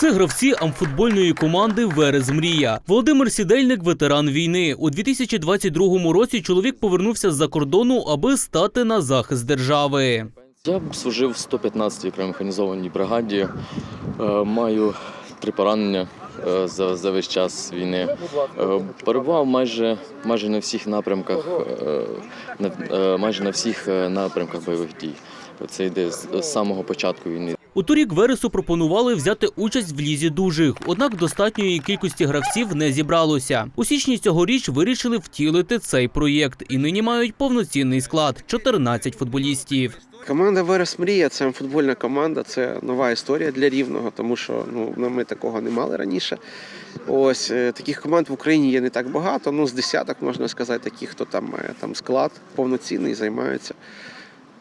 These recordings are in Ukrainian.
Це гравці амфутбольної команди Верес Мрія. Володимир Сідельник ветеран війни. У 2022 році чоловік повернувся з-за кордону, аби стати на захист держави. Я служив в 115-й окремій механізованій бригаді. Е, Маю три поранення е, за, за весь час війни. Е, Перебував майже, майже на всіх напрямках, на, майже на всіх напрямках бойових дій. Це йде з самого початку війни. У торік Вересу пропонували взяти участь в лізі дужих, однак достатньої кількості гравців не зібралося. У січні цьогоріч вирішили втілити цей проєкт і нині мають повноцінний склад 14 футболістів. Команда Верес Мрія це футбольна команда, це нова історія для рівного, тому що ну ми такого не мали раніше. Ось е, таких команд в Україні є не так багато. Ну з десяток можна сказати, таких, хто там має там склад повноцінний, займаються.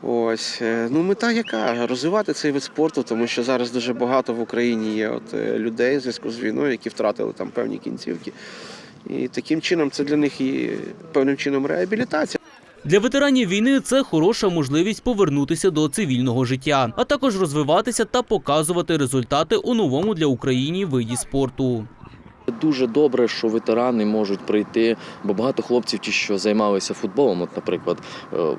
Ось е, ну мета яка розвивати цей вид спорту, тому що зараз дуже багато в Україні є от е, людей в зв'язку з війною, які втратили там певні кінцівки. І таким чином це для них і певним чином реабілітація. Для ветеранів війни це хороша можливість повернутися до цивільного життя, а також розвиватися та показувати результати у новому для України виді спорту. Дуже добре, що ветерани можуть прийти, бо багато хлопців, ті, що займалися футболом, от, наприклад, е,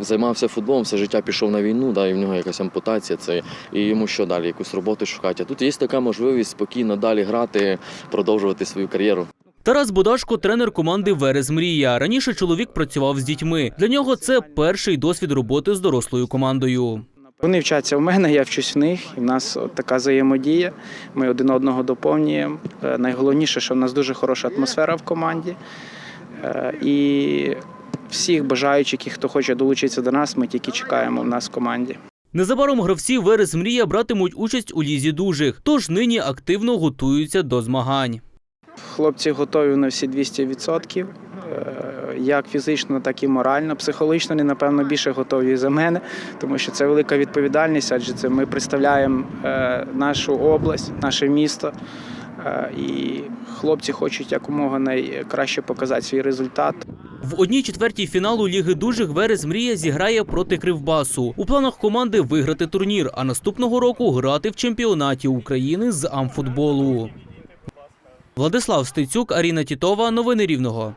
займався футболом, все життя пішов на війну, да, і в нього якась ампутація, це і йому що далі, якусь роботу шукати. А тут є така можливість спокійно далі грати, продовжувати свою кар'єру. Тарас Бодашко, тренер команди Верес Мрія. Раніше чоловік працював з дітьми. Для нього це перший досвід роботи з дорослою командою. Вони вчаться в мене, я вчусь в них, і в нас от така взаємодія. Ми один одного доповнюємо. Е, Найголовніше, що в нас дуже хороша атмосфера в команді. Е, І всіх бажаючих, хто хоче долучитися до нас, ми тільки чекаємо в нас в команді. Незабаром гравці Верес Мрія братимуть участь у лізі дужих, тож нині активно готуються до змагань. Хлопці готові на всі 200%, е, як фізично, так і морально. Психологічно вони, напевно, більше готові за мене, тому що це велика відповідальність, адже це ми представляємо е, нашу область, наше місто. Е, І хлопці хочуть якомога найкраще показати свій результат. В одній четвертій фіналу Ліги дужих Верес Мрія зіграє проти Кривбасу. У планах команди виграти турнір, а наступного року грати в чемпіонаті України з амфутболу. Владислав Стецюк, Аріна Тітова. Новини Рівного.